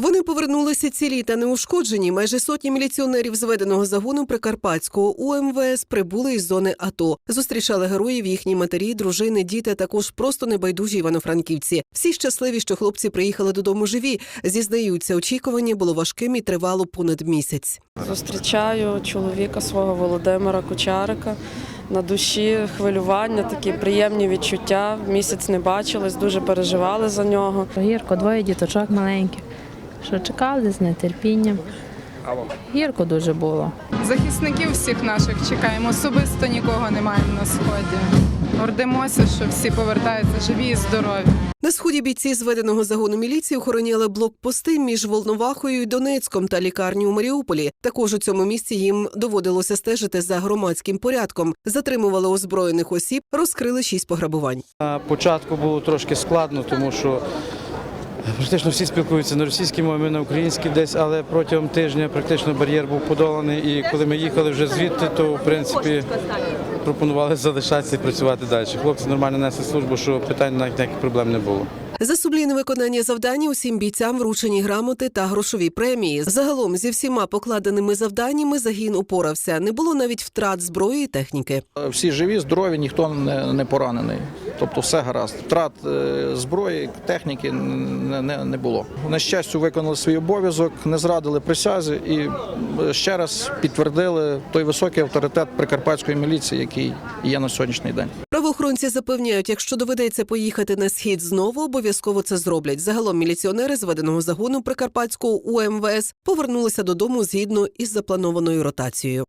Вони повернулися цілі та неушкоджені. Майже сотні міліціонерів зведеного загону Прикарпатського УМВС прибули із зони АТО. Зустрічали героїв їхні матері, дружини, діти, а також просто небайдужі івано-франківці. Всі щасливі, що хлопці приїхали додому живі. Зізнаються, очікування було важким і тривало понад місяць. Зустрічаю чоловіка свого Володимира Кучарика. На душі хвилювання, такі приємні відчуття. Місяць не бачились, дуже переживали за нього. Гірко, двоє діточок маленьких, що чекали з нетерпінням. Гірко дуже було. Захисників всіх наших чекаємо. Особисто нікого не маємо на сході. Гордимося, що всі повертаються живі і здорові. На сході бійці зведеного загону міліції охороняли блокпости між Волновахою і Донецьком та лікарні у Маріуполі. Також у цьому місці їм доводилося стежити за громадським порядком. Затримували озброєних осіб, розкрили шість пограбувань. На початку було трошки складно, тому що практично всі спілкуються на російській мові, на українській десь, але протягом тижня практично бар'єр був подоланий. І коли ми їхали вже звідти, то в принципі пропонували залишатися і працювати далі. Хлопці нормально несли службу, що питань навіть ніяких проблем не було. За сумлінне виконання завдання усім бійцям вручені грамоти та грошові премії. Загалом зі всіма покладеними завданнями загін упорався. Не було навіть втрат зброї і техніки. Всі живі, здорові, ніхто не, не поранений. Тобто все гаразд. Втрат е, зброї, техніки не, не, не було. На щастя, виконали свій обов'язок, не зрадили присязі і е, ще раз підтвердили той високий авторитет прикарпатської міліції, який є на сьогоднішній день. Правоохоронці запевняють, якщо доведеться поїхати на схід знову, обов'язково це зроблять. Загалом міліціонери зведеного загону Прикарпатського УМВС повернулися додому згідно із запланованою ротацією.